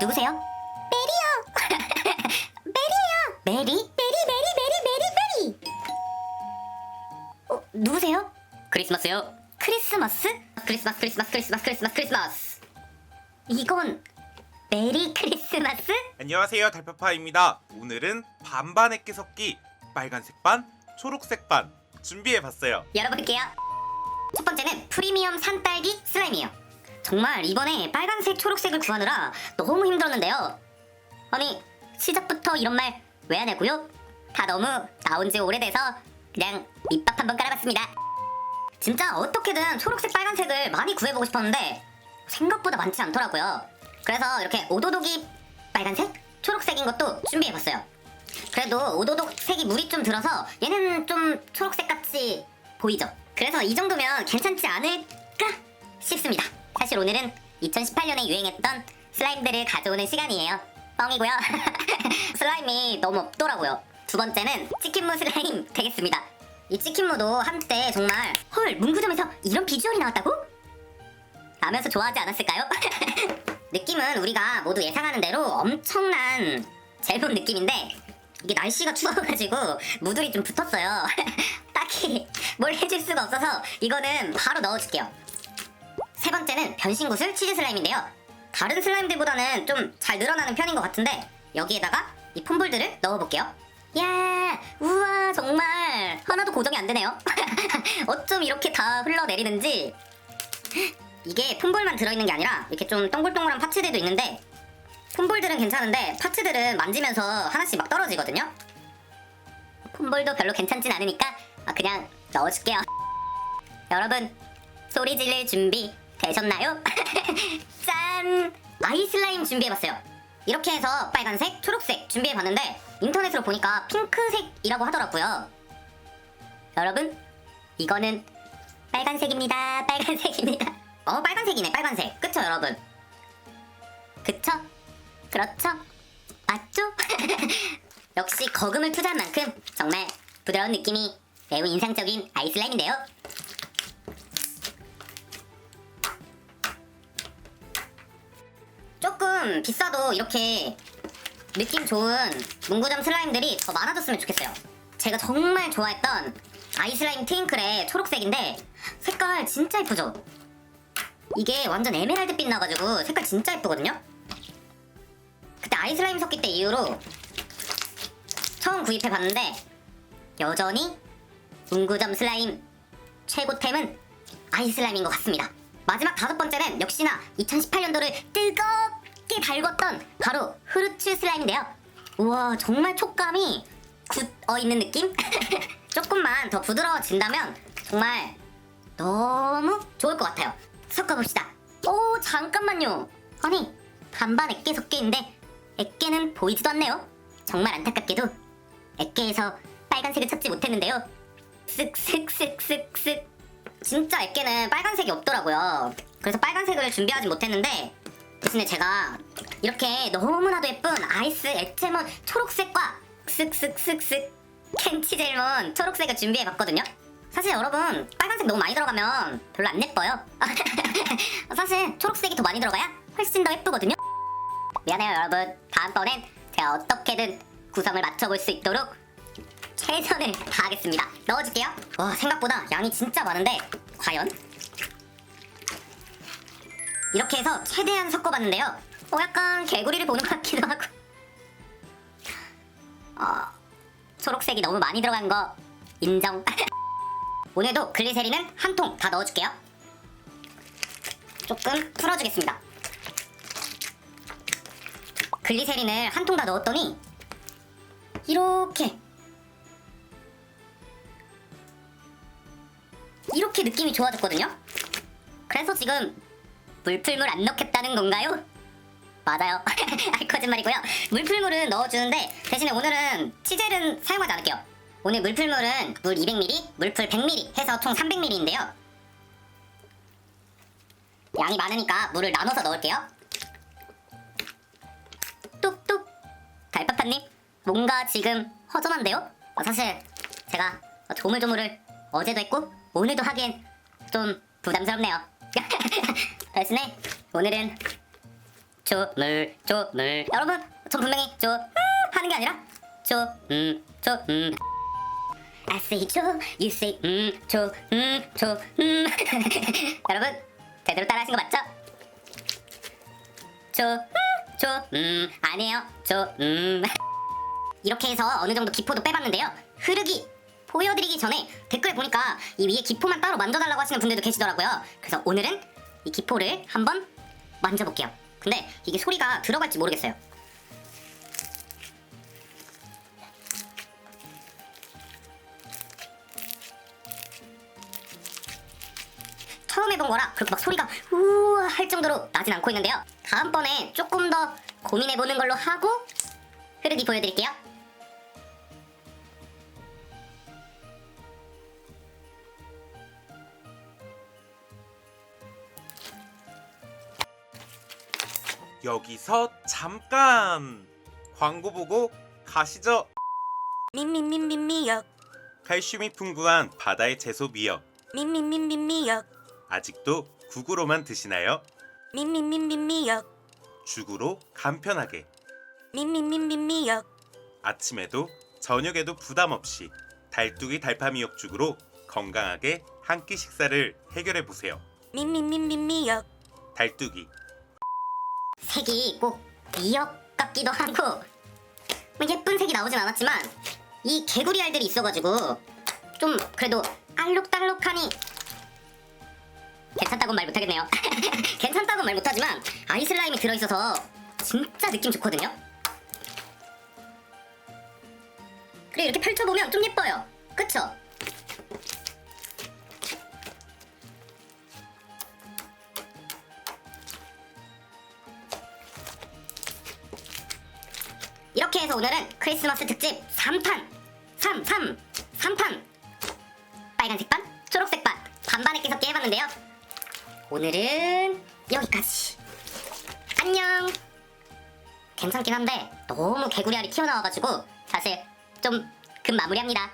누구세요? 메리요. 메리예요. 메리? 메리 메리 메리 메리 메리. 어, 누구세요? 크리스마스요. 크리스마스? 크리스마스 크리스마스 크리스마스 크리스마스 크리스마스. 이건 메리 크리스마스? 안녕하세요 달파파입니다 오늘은 반반 액기 섞기 빨간색 반 초록색 반 준비해봤어요 열어볼게요. 첫 번째는 프리미엄 산딸기 슬라임이에요. 정말 이번에 빨간색, 초록색을 구하느라 너무 힘들었는데요. 아니 시작부터 이런 말왜안 하고요? 다 너무 나온 지 오래돼서 그냥 밑밥 한번 깔아봤습니다. 진짜 어떻게든 초록색, 빨간색을 많이 구해보고 싶었는데 생각보다 많지 않더라고요. 그래서 이렇게 오도독이 빨간색, 초록색인 것도 준비해봤어요. 그래도 오도독 색이 물이 좀 들어서 얘는 좀 초록색 같이 보이죠? 그래서 이 정도면 괜찮지 않을까 싶습니다. 사실 오늘은 2018년에 유행했던 슬라임들을 가져오는 시간이에요. 뻥이고요. 슬라임이 너무 없더라고요. 두 번째는 치킨무 슬라임 되겠습니다. 이 치킨무도 한때 정말 헐 문구점에서 이런 비주얼이 나왔다고? 라면서 좋아하지 않았을까요? 느낌은 우리가 모두 예상하는 대로 엄청난 젤본 느낌인데 이게 날씨가 추워가지고 무들이 좀 붙었어요. 딱히 뭘 해줄 수가 없어서 이거는 바로 넣어줄게요. 세 번째는 변신구슬 치즈 슬라임인데요. 다른 슬라임들보다는 좀 잘 늘어나는 편인 것 같은데 여기에다가 이 폼볼들을 넣어볼게요. 야, 우와 정말 하나도 고정이 안 되네요. 어쩜 이렇게 다 흘러내리는지 이게 폼볼만 들어있는 게 아니라 이렇게 좀 동글동글한 파츠들도 있는데 폼볼들은 괜찮은데 파츠들은 만지면서 하나씩 막 떨어지거든요. 폼볼도 별로 괜찮진 않으니까 아, 그냥 넣어줄게요. 여러분 소리 지를 준비 되셨나요? 짠! 아이 슬라임 준비해봤어요. 이렇게 해서 빨간색, 초록색 준비해봤는데 인터넷으로 보니까 핑크색이라고 하더라고요. 여러분 이거는 빨간색입니다. 빨간색입니다. 어 빨간색이네 빨간색. 그쵸 여러분? 그쵸? 그렇죠? 맞죠? 역시 거금을 투자한 만큼 정말 부드러운 느낌이 매우 인상적인 아이슬라임인데요. 조금 비싸도 이렇게 느낌 좋은 문구점 슬라임들이 더 많아졌으면 좋겠어요. 제가 정말 좋아했던 아이슬라임 트윙클의 초록색인데 색깔 진짜 예쁘죠? 이게 완전 에메랄드빛 나가지고 색깔 진짜 예쁘거든요? 그때 아이슬라임 섞기 때 이후로 처음 구입해 봤는데 여전히 문구점 슬라임 최고템은 아이슬라임인 것 같습니다. 마지막 다섯 번째는 역시나 2018년도를 뜨겁게 달궜던 바로 후르츠 슬라임인데요. 우와 정말 촉감이 굳어 있는 느낌? 조금만 더 부드러워진다면 정말 너무 좋을 것 같아요. 섞어봅시다. 오 잠깐만요. 아니 반반 액계 섞개인데 액계는 보이지도 않네요. 정말 안타깝게도 액계에서 빨간색을 찾지 못했는데요. 쓱쓱쓱쓱쓱 진짜 액계는 빨간색이 없더라고요. 그래서 빨간색을 준비하지 못했는데 대신에 제가 이렇게 너무나도 예쁜 아이스 액체몬 초록색과 쓱쓱쓱쓱 캔치 젤몬 초록색을 준비해봤거든요. 사실 여러분 빨간색 너무 많이 들어가면 별로 안 예뻐요. 사실 초록색이 더 많이 들어가야 훨씬 더 예쁘거든요. 미안해요 여러분. 다음번엔 제가 어떻게든 구성을 맞춰볼 수 있도록 최선을 다하겠습니다. 넣어줄게요. 와 생각보다 양이 진짜 많은데 과연? 이렇게 해서 최대한 섞어봤는데요. 어 약간 개구리를 보는 것 같기도 하고. 어 초록색이 너무 많이 들어간 거 인정. 오늘도 글리세린은 한 통 다 넣어줄게요. 조금 풀어주겠습니다. 글리세린을 한 통 다 넣었더니 이렇게 이렇게 느낌이 좋아졌거든요. 그래서 지금 물풀물 안 넣겠다는 건가요? 맞아요. 아, 거짓말이고요. 물풀물은 넣어주는데 대신에 오늘은 치젤은 사용하지 않을게요. 오늘 물풀물은 물 200ml, 물풀 100ml 해서 총 300ml인데요. 양이 많으니까 물을 나눠서 넣을게요. 뚝뚝. 달파파님, 뭔가 지금 허전한데요? 어, 사실 제가 조물조물을 어제도 했고 오늘도 하기엔 좀 부담스럽네요. 대신에 오늘은 조물 조물 여러분 전 분명히 조 음, 하는 게 아니라 조음조음. I say 조 you say 음조음조음. 여러분 제대로 따라하신 거 맞죠? 조조음. 아니에요. 조음. 이렇게 해서 어느 정도 기포도 빼봤는데요. 흐르기 보여드리기 전에 댓글 보니까 이 위에 기포만 따로 만져달라고 하시는 분들도 계시더라고요. 그래서 오늘은 이 기포를 한번 만져볼게요. 근데 이게 소리가 들어갈지 모르겠어요. 처음 해본 거라 그렇게 막 소리가 우와 할 정도로 나진 않고 있는데요. 다음번에 조금 더 고민해보는 걸로 하고 흐르기 보여드릴게요 여기서 잠깐 광고 보고 가시죠. 미미미미미역 칼슘이 풍부한 바다의 채소 미역. 미미미미미역 아직도 국으로만 드시나요? 미미미미미역 죽으로 간편하게. 미미미미미역 아침에도 저녁에도 부담 없이 달뚜기 달파미역죽으로 건강하게 한 끼 식사를 해결해 보세요. 미미미미미역 달뚜기. 색이 꼭 미역 같기도 하고 뭐 예쁜 색이 나오진 않았지만 이 개구리 알들이 있어가지고 좀 그래도 알록달록하니 괜찮다고 말 못하겠네요. 괜찮다고 말 못하지만 아이슬라임이 들어있어서 진짜 느낌 좋거든요. 그리고 이렇게 펼쳐보면 좀 예뻐요. 그쵸? 해서 오늘은 크리스마스 특집 3판 3 3 3판. 빨간색 반 초록색 반. 반반에 끼섞기 해봤는데요. 오늘은 여기까지. 안녕. 괜찮긴 한데 너무 개구리알이 튀어나와가지고 사실 좀 급 마무리합니다